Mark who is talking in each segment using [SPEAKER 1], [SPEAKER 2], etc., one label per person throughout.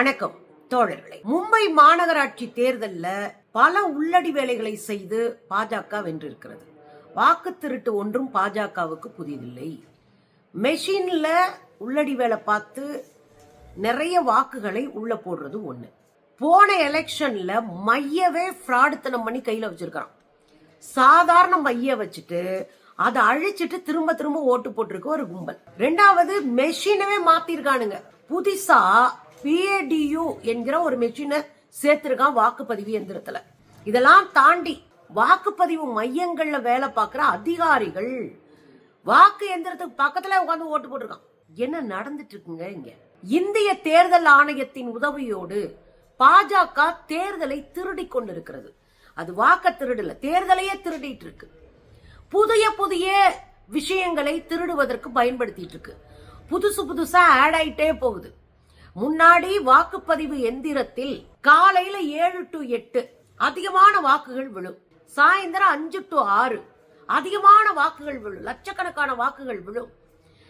[SPEAKER 1] வணக்கம் தோழர்களே. மும்பை மாநகராட்சி தேர்தலில் பல உள்ளடி வேலைகளை செய்து பாஜக வென்றிருக்கிறது. வாக்கு திருட்டு ஒன்றும் பாஜகவுக்கு புதிதில்லை. மெஷின்ல உள்ளடி வேலை பார்த்து நிறைய வாக்குகளை உள்ள போடுறது ஒண்ணு. போன எலெக்ஷன்ல மையவே ஃப்ராடுத்தனம் பண்ணி கையில வச்சிருக்கான் சாதாரண மைய வச்சுட்டு அதை அழிச்சிட்டு திரும்ப திரும்ப ஓட்டு போட்டிருக்க ஒரு கும்பல். ரெண்டாவது மெஷினவே மாத்திருக்கானுங்க. புதுசா பிஏடியு என்கிற ஒரு மெஷினை சேர்த்திருக்கான் வாக்குப்பதிவு எந்திரத்துல இதெல்லாம் தாண்டி வாக்குப்பதிவு மையங்கள்ல வேலை பார்க்குற அதிகாரிகள் வாக்கு எந்திரத்துக்கு பக்கத்துல உட்காந்து ஓட்டு போட்டிருக்கான். என்ன நடந்துட்டு இருக்குங்க இங்க? இந்திய தேர்தல் ஆணையத்தின் உதவியோடு பாஜக தேர்தலை திருடி கொண்டிருக்கிறது. அது வாக்க திருடல தேர்தலையே திருடிட்டு இருக்கு. புதிய புதிய விஷயங்களை திருடுவதற்கு பயன்படுத்திட்டு இருக்கு. புதுசு புதுசா ஆட் ஆயிட்டே போகுது. முன்னாடி வாக்குப்பதிவு எந்திரத்தில் காலையில ஏழு டு எட்டு அதிகமான வாக்குகள் விழும். சாயந்தரம் அஞ்சு டு ஆறு அதிகமான வாக்குகள் விழும். லட்சக்கணக்கான வாக்குகள் விழும்.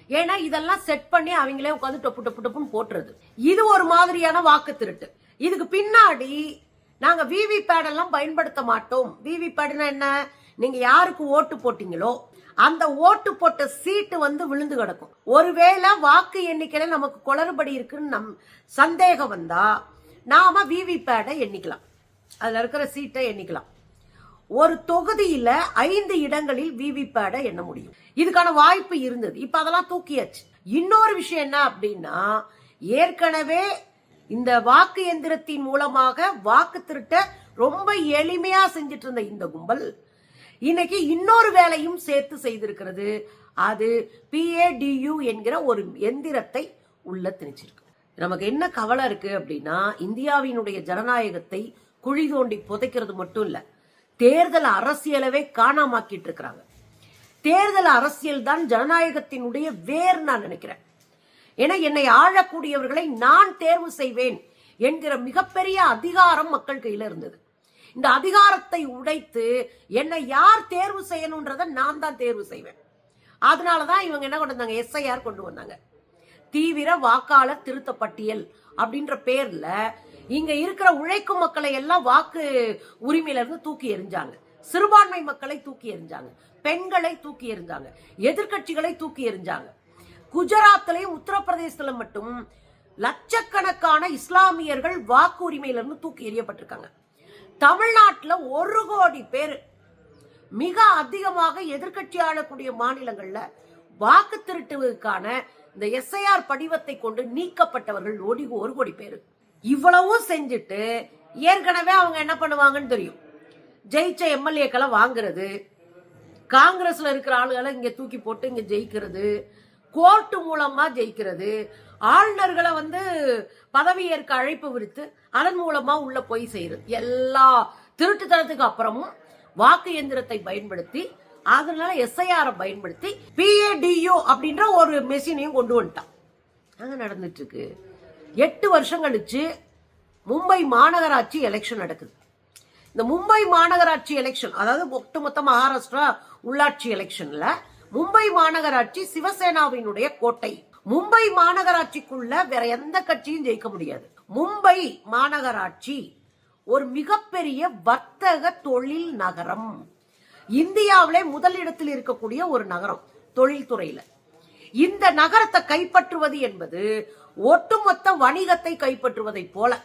[SPEAKER 1] ஏன்னா இதெல்லாம் செட் பண்ணி அவங்களே உட்காந்து டொப்பு டொப்பு டொப்புன்னு போட்டுறது. இது ஒரு மாதிரியான வாக்கு திருட்டு. இதுக்கு பின்னாடி நாங்க விவி பேடெல்லாம் பயன்படுத்த மாட்டோம். விவி பேடுனா என்ன? நீங்க யாருக்கு ஓட்டு போட்டீங்களோ அந்த ஓட்டு போட்ட சீட்டு வந்து விழுந்து கிடக்கும். ஒருவேளை வாக்கு எண்ணிக்கையில நமக்கு குளறுபடி இருக்குன்னு நம் சந்தேகம் வந்தா நாம விவி பேடை எண்ணிக்கலாம். அதுல இருக்கிற சீட்டை எண்ணிக்கலாம். ஒரு தொகுதியில ஐந்து இடங்களில் விவி பேடை எண்ண முடியும். இதுக்கான வாய்ப்பு இருந்தது. இப்ப அதெல்லாம் தூக்கியாச்சு. இன்னொரு விஷயம் என்ன அப்படின்னா ஏற்கனவே இந்த வாக்கு எந்திரத்தின் மூலமாக வாக்கு திருட்ட ரொம்ப எளிமையா செஞ்சிட்டு இருந்த இந்த கும்பல் இன்னைக்கு இன்னொரு வேலையும் சேர்த்து செய்திருக்கிறது. அது பிஏடியு என்கிற ஒரு எந்திரத்தை உள்ள திணிச்சிருக்கு. நமக்கு என்ன கவலை இருக்கு அப்படின்னா இந்தியாவினுடைய ஜனநாயகத்தை குழி தோண்டி புதைக்கிறது மட்டும் இல்ல தேர்தல் அரசியலவே காணாமாக்கிட்டு இருக்கிறாங்க. தேர்தல் அரசியல் தான் ஜனநாயகத்தினுடைய வேர் நான் நினைக்கிறேன். ஏன்னா என்னை ஆழக்கூடியவர்களை நான் தேர்வு செய்வேன் என்கிற மிகப்பெரிய அதிகாரம் மக்கள் கையில இருந்தது. இந்த அதிகாரத்தை உடைத்து என்னை யார் தேர்வு செய்யணுன்றதை நான் தான் தேர்வு செய்வேன். அதனால தான் இவங்க என்ன கொண்டு வந்தாங்க? எஸ்ஐஆர் கொண்டு வந்தாங்க. தீவிர வாக்காளர் திருத்த பட்டியல் அப்படின்ற பேர்ல இங்க இருக்கிற உழைக்கும் மக்களை எல்லாம் வாக்கு உரிமையில இருந்து தூக்கி எறிஞ்சாங்க. சிறுபான்மை மக்களை தூக்கி எறிஞ்சாங்க. பெண்களை தூக்கி எறிஞ்சாங்க. எதிர்க்கட்சிகளை தூக்கி எறிஞ்சாங்க. குஜராத்திலையும் உத்தரப்பிரதேசத்துல மட்டும் லட்சக்கணக்கான இஸ்லாமியர்கள் வாக்கு உரிமையிலிருந்து தூக்கி எறியப்பட்டிருக்காங்க. தமிழ்நாட்டில் ஒரு கோடி பேர் மிக அதிகமாக எதிர்கட்சி ஆளக்கூடிய மாநிலங்களில் வாக்கு திருட்டுவதற்கான இந்த எஸ்ஐஆர் படிவத்தை கொண்டு நீக்கப்பட்டவர்கள் ஓடி ஒரு கோடி பேர். இவ்வளவும் செஞ்சுட்டு ஏற்கனவே அவங்க என்ன பண்ணுவாங்கன்னு தெரியும். ஜெயிச்ச எம்எல்ஏக்களை வாங்குறது காங்கிரஸ்ல இருக்கிற ஆளுகளை இங்க தூக்கி போட்டு இங்க ஜெயிக்கிறது கோர்ட்டு மூலமா ஜெயிக்கிறது ஆளுநர்களை வந்து பதவியேற்க அழைப்பு விடுத்து அதன் மூலமா உள்ள போய் செய்யறது எல்லா திருட்டுத்தனத்துக்கு அப்புறமும் வாக்கு எந்திரத்தை பயன்படுத்தி அதனால எஸ்ஐஆர் பயன்படுத்தி பிஏடியு அப்படின்ற ஒரு மெஷினையும் கொண்டு வந்துட்டான். அங்க நடந்துட்டு இருக்கு எட்டு வருஷம் கழிச்சு மும்பை மாநகராட்சி எலெக்ஷன் நடக்குது. இந்த மும்பை மாநகராட்சி எலெக்ஷன் அதாவது ஒட்டுமொத்த மகாராஷ்டிரா உள்ளாட்சி எலெக்ஷன்ல மும்பை மாநகராட்சி சிவசேனாவினுடைய கோட்டை. மும்பை மாநகராட்சிக்குள்ள வேற எந்த கட்சியும் ஜெயிக்க முடியாது. மும்பை மாநகராட்சி ஒரு மிகப்பெரிய வர்த்தக தொழில் நகரம். இந்தியாவிலே முதலிடத்தில் இருக்கக்கூடிய ஒரு நகரம் தொழில்துறையில. இந்த நகரத்தை கைப்பற்றுவது என்பது ஒட்டுமொத்த வணிகத்தை கைப்பற்றுவதை போல.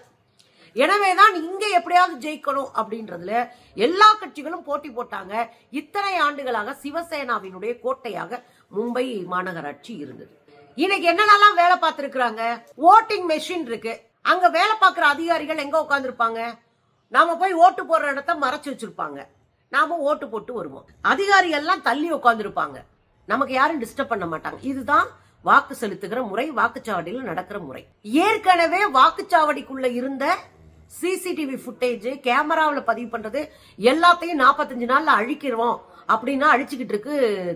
[SPEAKER 1] எனவேதான் இங்க எப்படியாவது ஜெயிக்கணும் அப்படின்றதுல எல்லா கட்சிகளும் போட்டி போட்டாங்க. இத்தனை ஆண்டுகளாக சிவசேனாவினுடைய கோட்டையாக மும்பை மாநகராட்சி இருந்தது. இன்னைக்கு என்னென்னலாம் வேலை பார்த்துருக்குறாங்க? ஓட்டிங் மெஷின் இருக்கு. அங்க வேலை பார்க்குற அதிகாரிகள் எங்க உட்காந்துருப்பாங்க நாம போய் ஓட்டு போடுற இடத்த மறைச்சு வச்சிருப்பாங்க. நாம ஓட்டு போட்டு வருவோம். அதிகாரிகள்லாம் தள்ளி உட்காந்துருப்பாங்க நமக்கு யாரும் டிஸ்டர்ப் பண்ண மாட்டாங்க. இதுதான் வாக்கு செலுத்துகிற முறை வாக்குச்சாவடியில் நடக்கிற முறை. ஏற்கனவே வாக்குச்சாவடிக்குள்ள இருந்த சிசிடிவி ஃபுட்டேஜ் கேமராவில் பதிவு பண்றது எல்லாத்தையும் நாற்பத்தஞ்சு நாள்ல அழிக்கிறோம் அப்படின்னா அழிச்சுக்கிட்டு இருக்கு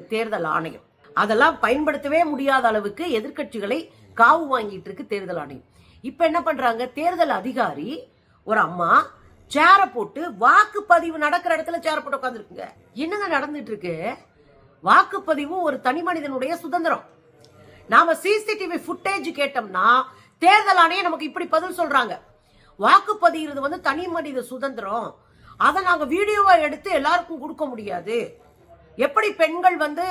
[SPEAKER 1] தேர்தல் ஆணையம். அதெல்லாம் பயன்படுத்தவே முடியாத அளவுக்கு எதிர்க்கட்சிகளை காவு வாங்கிட்டு இருக்கு தேர்தல் ஆணையம். இப்ப என்ன பண்றாங்க? தேர்தல் அதிகாரி ஒரு அம்மா சேரை போட்டு வாக்குப்பதிவு நடக்கிற இடத்துல சேரை போட்டு உட்காந்துருக்குங்க என்னங்க நடந்துட்டு இருக்கு? வாக்குப்பதிவு ஒரு தனி மனிதனுடைய சுதந்திரம். நாம சிசிடிவி ஃபுட்டேஜ் கேட்டோம்னா தேர்தல் ஆணையம் நமக்கு இப்படி பதில் சொல்றாங்க. வாக்குப்பதிகிறது வந்து தனி மனித சுதந்திரம். அதை நாங்கள் வீடியோவை எடுத்து எல்லாருக்கும் கொடுக்க முடியாது. எப்படி பெண்கள் வந்து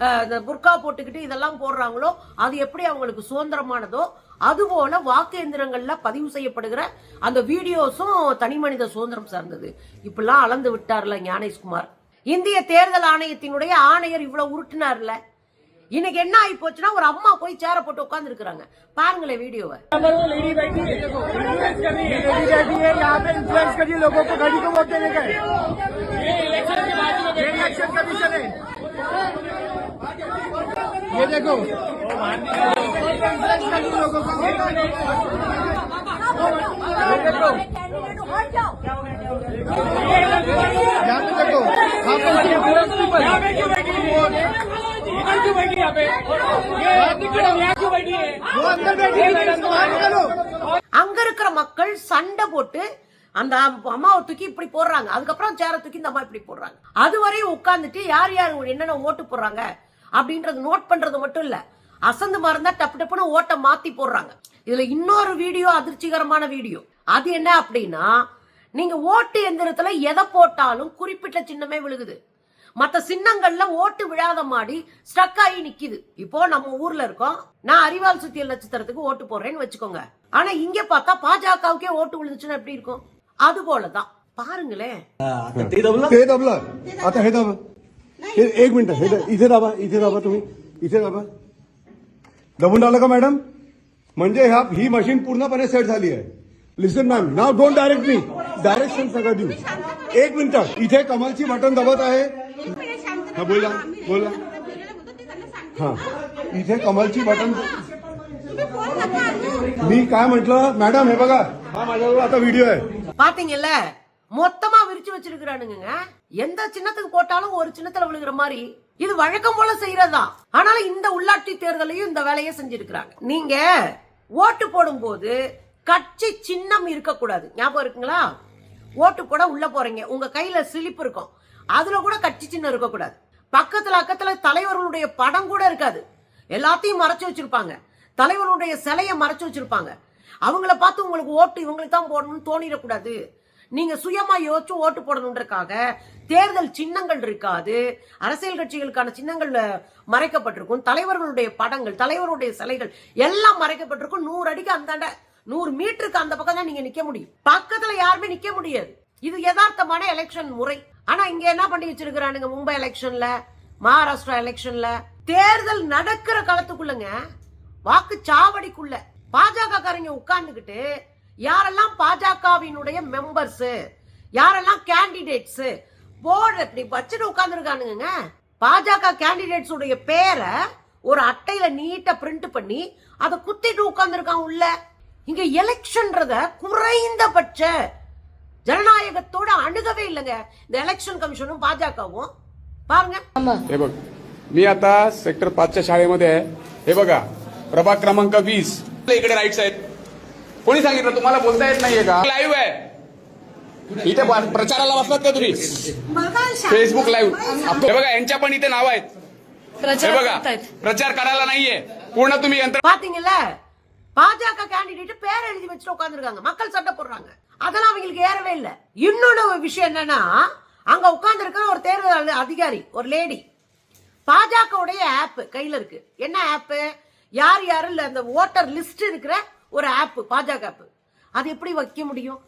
[SPEAKER 1] அஹ், இந்த புர்கா போட்டுக்கிட்டு இதெல்லாம் போடுறாங்களோ அது எப்படி அவங்களுக்கு சுதந்திரமானதோ அதுபோல வாக்கு எந்திரங்கள்ல பதிவு செய்யப்படுகிற அந்த வீடியோஸும் தனி மனித சுதந்திரம் சார்ந்தது இப்படிலாம் அளந்து விட்டார்ல ஞானேஷ்குமார் இந்திய தேர்தல் ஆணையத்தினுடைய ஆணையர் இவ்வளவு உருட்டுனார்ல இன்னைக்கு என்ன ஆகி போச்சுன்னா ஒரு அம்மா போய் சேர போட்டு உட்கார்ந்து இருக்கிறாங்க பாருங்களேன் வீடியோவை
[SPEAKER 2] यहाँ पर वो लेडी बैठी है इन्फ्लुएंस कर रही है लेडी बैठी है यहाँ पे इन्फ्लुएंस कर रही है लोगों को गाड़ी को वोट देने का ये इलेक्शन के बाद ये इलेक्शन कमीशन है ये देखो इन्फ्लुएंस कर रही है लोगों को ये देखो यहाँ पे देखो यहाँ पे इन्फ्लुएंस पीपल यहाँ पे क्यों बैठी है इधर क्यों बैठी है यहाँ पे ये यहाँ क्यों बैठी है वो अंदर बैठी है मैडम बाहर निकालो
[SPEAKER 1] அங்க இருக்கிற மக்கள் சண்டை போட்டு அந்த அம்மாவை தூக்கி இப்படி போடுறாங்க. அதுக்கப்புறம் சேரை தூக்கி இந்த அம்மா இப்படி போடுறாங்க. அது வரையும் உட்காந்துட்டு யார் யார் என்னென்ன ஓட்டு போடுறாங்க அப்படின்றது நோட் பண்றது மட்டும் இல்ல. அசந்து மறந்தா டப்பு டப்புன்னு ஓட்டை மாத்தி போடுறாங்க. இதுல இன்னொரு வீடியோ அதிர்ச்சிகரமான வீடியோ. அது என்ன அப்படின்னா நீங்க ஓட்டு எந்திரத்துல எதை போட்டாலும் குறிப்பிட்ட சின்னமே விழுகுது. மற்ற சின்னங்கள்ல ஓட்டு விழாத மாடி ஸ்டக் ஆகி நிக்குது. இப்போ நம்ம ஊர்ல இருக்கோம். நான் அறிவால் சுத்தியல் நட்சத்திரத்துக்கு ஓட்டு போடுறேன்னு வச்சுக்கோங்க. ஆனா இங்க பார்த்தா பாஜகவுக்கே ஓட்டு விழுந்துச்சுன்னா எப்படி இருக்கும்? அது போலதான் பாருங்களேன்
[SPEAKER 3] ते दबलं
[SPEAKER 4] हे दाबलं आता हे दाबा हे एक मिनिट हे दा- इथे दाबा इथे दाबा तुम्ही इथे दाबा दबून आलं का मॅडम म्हणजे ह्या ही मशीन पूर्णपणे सेट झाली आहे listen ma'am now don't direct me direction सगळं देऊ एक मिनिट इथे कमलची बटन दबत आहे हा बोला बोला हा इथे कमलची बटन मी काय म्हटलं मॅडम हे बघा हा माझ्याजवळ आता व्हिडिओ आहे
[SPEAKER 1] பாத்தீங்கல்ல மொத்தமா விரிச்சு வச்சிருக்கிறானுங்க எந்த சின்னத்துக்கு போட்டாலும் ஒரு சின்னத்துல விழுகிற மாதிரி. இது வழக்கம் போல செய்யறதுதான் ஆனாலும் இந்த உள்ளாட்சி தேர்தலையும் இந்த வேலையை செஞ்சிருக்கிறாங்க. நீங்க ஓட்டு போடும்போது கட்சி சின்னம் இருக்கக்கூடாது. ஞாபகம் இருக்குங்களா? ஓட்டு போட உள்ள போறீங்க. உங்க கையில சிலிப் இருக்கும். அதுல கூட கட்சி சின்னம் இருக்கக்கூடாது. பக்கத்துல அக்கத்துல தலைவர்களுடைய படம் கூட இருக்காது. எல்லாத்தையும் மறைச்சு வச்சிருப்பாங்க. தலைவர்களுடைய சிலையை மறைச்சு வச்சிருப்பாங்க. அவங்கள பார்த்து உங்களுக்கு ஓட்டு இவங்களுக்கு தான் போடணும்னு தோணிடக்கூடாது. நீங்க சுயமா யோசிச்சு ஓட்டு போடணுன்றக்காக தேர்தல் சின்னங்கள் இருக்காது. அரசியல் கட்சிகளுக்கான சின்னங்கள் மறைக்கப்பட்டிருக்கும். தலைவர்களுடைய படங்கள் தலைவருடைய சிலைகள் எல்லாம் மறைக்கப்பட்டிருக்கும். நூறு அடிக்கு அந்தாண்ட நூறு மீட்டருக்கு அந்த பக்கம் தான் நீங்க நிக்க முடியும். பக்கத்துல யாருமே நிக்க முடியாது. இது யதார்த்தமான எலெக்ஷன் முறை. ஆனா இங்க என்ன பண்ணி வச்சிருக்கிறானுங்க மும்பை எலெக்ஷன்ல மகாராஷ்டிரா எலெக்ஷன்ல தேர்தல் நடக்கிற காலத்துக்குள்ளங்க வாக்கு சாவடிக்குள்ள பாஜக காரங்க உட்கார்ந்துகிட்டு யாரெல்லாம் பாஜகவினுடைய மெம்பர்ஸ் யாரெல்லாம் கேண்டிடேட்ஸ் போர்டு இப்படி வச்சுட்டு உட்கார்ந்துருக்கானுங்க பாஜக கேண்டிடேட்ஸ் உடைய பேரை ஒரு அட்டையில நீட்டா பிரிண்ட் பண்ணி அதை குத்திட்டு உட்கார்ந்துருக்கான் உள்ள இங்க எலெக்ஷன்றத குறைந்தபட்ச ஜனநாயகத்தோட அணுகவே இல்லைங்க இந்த எலெக்ஷன் கமிஷனும் பாஜகவும் பாருங்க
[SPEAKER 5] हे बघ मी आता सेक्टर पाचच्या शाळेमध्ये आहे हे बघा प्रभाग क्रमांक वीस इकडे राईट्स आहेत कोणी सांगितलं तुम्हाला बोलता येत नाहीये का लाईव्ह आहे इथे बा- प्रचाराला बसलात का तुम्ही फेसबुक लाईव्ह हे बघा यांच्या पण इथे नाव आहेत हे
[SPEAKER 6] प्रचार
[SPEAKER 5] बघा
[SPEAKER 6] करतायत
[SPEAKER 5] प्रचार करायला नाहीये पूर्ण तुम्ही यंत्र
[SPEAKER 1] பாத்தீங்கல்ல பாஜக கேண்டிடேட் பேர் எழுதி வச்சுட்டு உட்கார்ந்துருக்காங்க மக்கள் சட்டை போடுறாங்க அதெல்லாம் அவங்களுக்கு ஏறவே இல்ல இன்னொன்னு ஒரு விஷயம் என்னன்னா அங்க உட்கார்ந்து இருக்கிற ஒரு தேர்தல் அதிகாரி ஒரு லேடி பாஜகவுடைய ஆப் கையில இருக்கு என்ன ஆப் யார் யாரும் இல்லை அந்த ஓட்டர் லிஸ்ட் இருக்கிற ஒரு ஆப்பு பாஜக ஆப்பு அது எப்படி வைக்க முடியும்?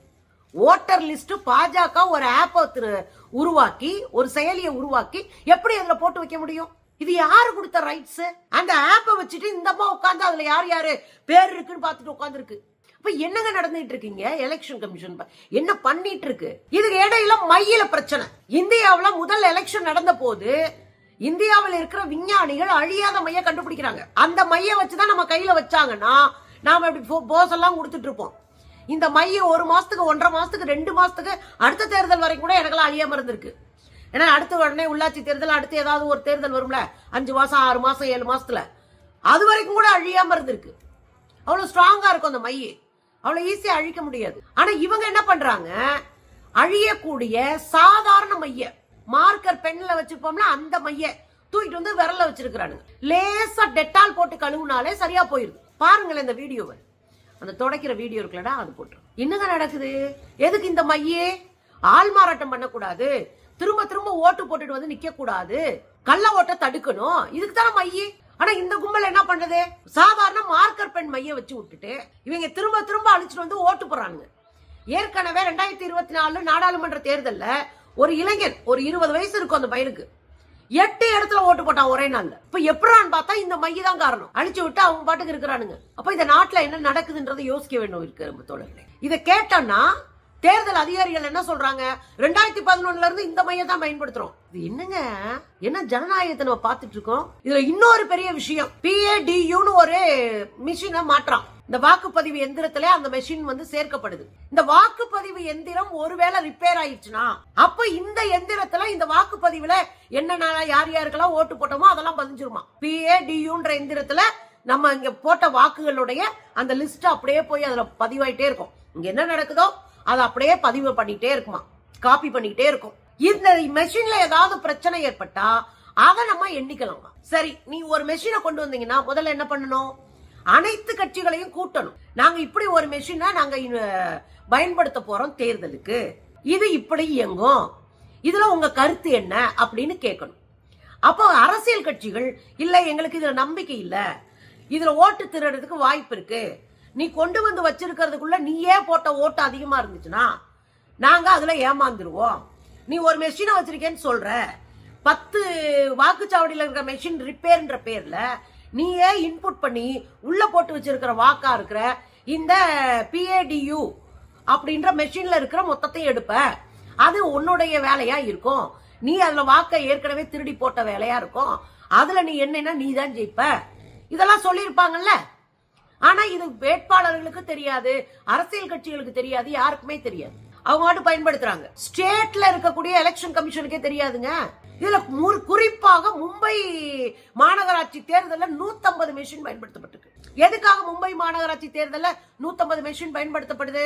[SPEAKER 1] ஓட்டர் லிஸ்ட் பாஜக ஒரு ஆப்பை உருவாக்கி ஒரு செயலியை உருவாக்கி எப்படி அதில் போட்டு வைக்க முடியும்? இது யாரு கொடுத்த ரைட்ஸ் அந்த ஆப்பை வச்சுட்டு இந்த அம்மா உட்காந்து அதுல யார் யாரு பேர் இருக்குன்னு பார்த்துட்டு உட்காந்துருக்கு இப்ப என்னங்க நடந்துட்டு இருக்கீங்க? எலெக்ஷன் கமிஷன் என்ன பண்ணிட்டு இருக்கு? இதுக்கு இடையில மையில பிரச்சனை. இந்தியாவில் முதல் எலெக்ஷன் நடந்த போது இந்தியாவில் இருக்கிற விஞ்ஞானிகள் அழியாத மைய கண்டுபிடிக்கிறாங்க. அந்த மைய வச்சுதான் நம்ம கையில வச்சாங்கன்னா நாம இப்படி போஸ் எல்லாம் கொடுத்துட்டு இருப்போம். இந்த மைய ஒரு மாசத்துக்கு ஒன்றரை மாசத்துக்கு ரெண்டு மாசத்துக்கு அடுத்த தேர்தல் வரைக்கும் கூட எனக்கெல்லாம் அழியாம இருந்திருக்கு. ஏன்னா அடுத்த உடனே உள்ளாட்சி தேர்தல் அடுத்து ஏதாவது ஒரு தேர்தல் வரும்ல? அஞ்சு மாசம் ஆறு மாசம் ஏழு மாசத்துல. அது வரைக்கும் கூட அழியாம இருந்திருக்கு. அவ்வளவு ஸ்ட்ராங்கா இருக்கும் அந்த மைய. அவ்வளவு ஈஸியா அழிக்க முடியாது. ஆனா இவங்க என்ன பண்றாங்க? அழியக்கூடிய சாதாரண மைய. மார்க்கர் பெண்ணில் வச்சிருப்போம்ல அந்த மைய தூக்கிட்டு வந்து விரல வச்சிருக்கிறானுங்க. லேசா டெட்டால் போட்டு கழுவுனாலே சரியா போயிருது. பாருங்களேன் இந்த வீடியோவை. அந்த துடைக்கிற வீடியோ இருக்குல்லடா அது போட்டு என்னங்க நடக்குது? எதுக்கு இந்த மையே? ஆள் மாறாட்டம் பண்ணக்கூடாது. திரும்ப திரும்ப ஓட்டு போட்டுட்டு வந்து நிக்க கூடாது கள்ள ஓட்ட தடுக்கணும். இதுக்கு தானே மையே? ஆனா இந்த கும்பல் என்ன பண்றது? சாதாரண மார்க்கர் பெண் மைய வச்சு விட்டுட்டு இவங்க திரும்ப திரும்ப அழிச்சிட்டு வந்து ஓட்டு போடுறாங்க ஏற்கனவே ரெண்டாயிரத்தி இருபத்தி நாலு நாடாளுமன்ற தேர்தலில் ஒரு இளைஞன் ஒரு இருபது வயசு இருக்கும் அந்த பையனுக்கு. எட்டு இடத்துல ஓட்டு போட்டான் ஒரே நாள்ல. இப்ப எப்படான்னு பார்த்தா இந்த மைய தான் காரணம். அழிச்சு விட்டு அவங்க பாட்டுக்கு இருக்கிறானுங்க. அப்ப இந்த நாட்டுல என்ன நடக்குதுன்றதை யோசிக்க வேண்டும் இருக்கு நம்ம தோழர்களே. இதை கேட்டோம்னா தேர்தல் அதிகாரிகள் என்ன சொல்றாங்க? ரெண்டாயிரத்தி பதினொன்னுல இருந்து இந்த மையை தான் பயன்படுத்துறோம். இது என்னங்க? என்ன ஜனநாயகத்தை நம்ம பார்த்துட்டு இருக்கோம்? இதுல இன்னொரு பெரிய விஷயம். பிஏடியூன்னு ஒரு மிஷினை மாற்றான் இந்த வாக்குப்பதிவு எந்திரத்துல அந்த மெஷின் வந்து சேர்க்கப்படுது. இந்த வாக்குப்பதிவு எந்திரம் ஒருவேளை ரிப்பேர் ஆயிடுச்சுன்னா அப்ப இந்த எந்திரத்துல இந்த வாக்குப்பதிவுல என்னென்ன யார் யாருக்கெல்லாம் ஓட்டு போட்டோமோ அதெல்லாம் பதிஞ்சிருமா? பிஏடியூன்ற எந்திரத்துல நம்ம இங்க போட்ட வாக்குகளுடைய அந்த லிஸ்ட் அப்படியே போய் அதுல பதிவாயிட்டே இருக்கும். இங்க என்ன நடக்குதோ அதை அப்படியே பதிவு பண்ணிட்டே இருக்குமா? காப்பி பண்ணிட்டே இருக்கும். இந்த மெஷின்ல ஏதாவது பிரச்சனை ஏற்பட்டா அதை நம்ம எண்ணிக்கலாம்? சரி நீ ஒரு மெஷினை கொண்டு வந்தீங்கன்னா முதல்ல என்ன பண்ணணும்? அனைத்து கட்சிகளையும் கூட்டணும். நாங்க இப்படி ஒரு மெஷினை நாங்க பயன்படுத்த போறோம் தேர்தலுக்கு. இது இப்படி இயங்கும். இதுல உங்க கருத்து என்ன அப்படின்னு கேட்கணும். அப்போ அரசியல் கட்சிகள் இல்ல எங்களுக்கு இதுல நம்பிக்கை இல்ல. இதுல ஓட்டு திருடுறதுக்கு வாய்ப்பு இருக்கு. நீ கொண்டு வந்து வச்சிருக்கிறதுக்குள்ள நீயே போட்ட ஓட்டு அதிகமா இருந்துச்சுன்னா நாங்க அதுல ஏமாந்துருவோம். நீ ஒரு மெஷினை வச்சிருக்கேன்னு சொல்ற. பத்து வாக்குச்சாவடியில் இருக்கிற மெஷின் ரிப்பேர்ன்ற பேர்ல நீயே இன்புட் பண்ணி உள்ள போட்டு வச்சிருக்கிற வாக்கா இருக்கிற இந்த பிஏடியு அப்படின்ற மெஷின்ல இருக்கிற மொத்தத்தையும் எடுப்ப. அது உன்னுடைய வேலையா இருக்கும். நீ அதுல வாக்கை ஏற்கனவே திருடி போட்ட வேலையா இருக்கும். அதுல நீ என்னன்னா நீ தான் ஜெயிப்ப. இதெல்லாம் சொல்லியிருப்பாங்கல்ல? ஆனா இது வேட்பாளர்களுக்கு தெரியாது அரசியல் கட்சிகளுக்கு தெரியாது யாருக்குமே தெரியாது. அவங்க மட்டும் பயன்படுத்துறாங்க. ஸ்டேட்ல இருக்கக்கூடிய எலெக்ஷன் கமிஷனுக்கே தெரியாதுங்க. இதில் குறிப்பாக மும்பை மாநகராட்சி தேர்தலில் 150 மெஷின் பயன்படுத்தப்பட்டிருக்கு. எதுக்காக மும்பை மாநகராட்சி தேர்தலில் 150 மெஷின் பயன்படுத்தப்படுது?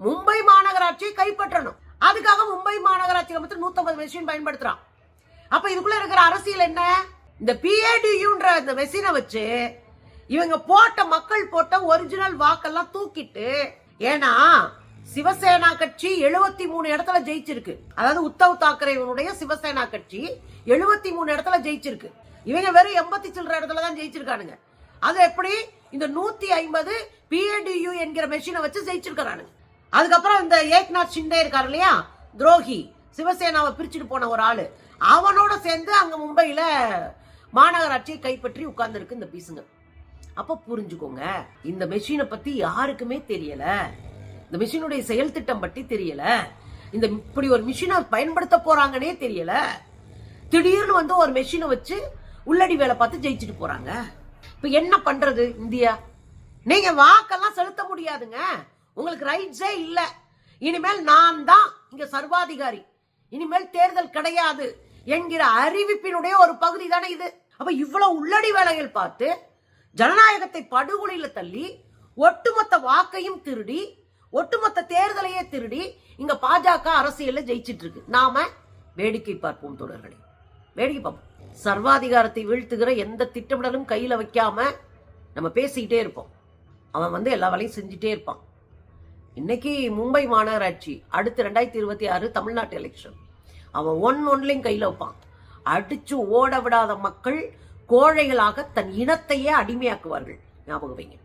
[SPEAKER 1] மும்பை மாநகராட்சியை கைப்பற்றணும். அதுக்காக மும்பை மாநகராட்சி மட்டும் 150 மெஷின் பயன்படுத்துகிறான் அப்போ இதுக்குள்ளே இருக்கிற அரசியல் என்ன? இந்த பிஏடியூன்ற இந்த மெஷினை வச்சு இவங்க போட்ட மக்கள் போட்ட ஒரிஜினல் வாக்கெல்லாம் தூக்கிட்டு ஏன்னா சிவசேனா கட்சி 73 மூணு இடத்துல ஜெயிச்சிருக்கு. அதாவது உத்தவ் தாக்கரேவனுடைய சிவசேனா கட்சி 73 மூணு இடத்துல ஜெயிச்சிருக்கு. இவங்க வெறும் எண்பத்தி சில்லற இடத்துல தான் ஜெயிச்சிருக்கானுங்க. அது எப்படி? இந்த நூத்தி ஐம்பது பிஏடியு என்கிற மெஷினை வச்சு ஜெயிச்சிருக்கிறானுங்க. அதுக்கப்புறம் இந்த ஏக்நாத் ஷிண்டே இருக்காரு இல்லையா? துரோகி. சிவசேனாவை பிரிச்சுட்டு போன ஒரு ஆளு. அவனோட சேர்ந்து அங்க மும்பையில மாநகராட்சியை கைப்பற்றி உட்கார்ந்துருக்கு இந்த பீசுங்க. அப்ப புரிஞ்சுக்கோங்க இந்த மெஷினை பத்தி யாருக்குமே தெரியல. இந்த மிஷினுடைய செயல் திட்டம் பற்றி தெரியல. இந்த இப்படி ஒரு மிஷினை பயன்படுத்த போறாங்கன்னே தெரியல. திடீர்னு வந்து ஒரு மெஷினை வச்சு உள்ளடி வேலை பார்த்து ஜெயிச்சுட்டு போறாங்க. இப்ப என்ன பண்றது இந்தியா? நீங்க வாக்கெல்லாம் செலுத்த முடியாதுங்க. உங்களுக்கு ரைட்ஸே இல்லை. இனிமேல் நான் தான் இங்க சர்வாதிகாரி. இனிமேல் தேர்தல் கிடையாது என்கிற அறிவிப்பினுடைய ஒரு பகுதி தானே இது. அப்ப இவ்வளவு உள்ளடி வேலைகள் பார்த்து ஜனநாயகத்தை படுகொலையில தள்ளி ஒட்டுமொத்த வாக்கையும் திருடி ஒட்டுமொத்த தேர்தலையே திருடி இங்க பாஜக அரசியல ஜெயிச்சிட்டு இருக்கு நாம வேடிக்கை பார்ப்போம் தொடர்களே வேடிக்கை பார்ப்போம். சர்வாதிகாரத்தை வீழ்த்துகிற எந்த திட்டமிடலும் கையில வைக்காம நம்ம பேசிக்கிட்டே இருப்போம். அவன் வந்து எல்லா வேலையும் செஞ்சுட்டே இருப்பான். இன்னைக்கு மும்பை மாநகராட்சி அடுத்து ரெண்டாயிரத்தி இருபத்தி ஆறு தமிழ்நாட்டு எலெக்ஷன் அவன் ஒன் ஒன்லையும் கையில வைப்பான். அடிச்சு ஓட விடாத மக்கள் கோழைகளாக தன் இனத்தையே அடிமையாக்குவார்கள். ஞாபகம் வைங்க.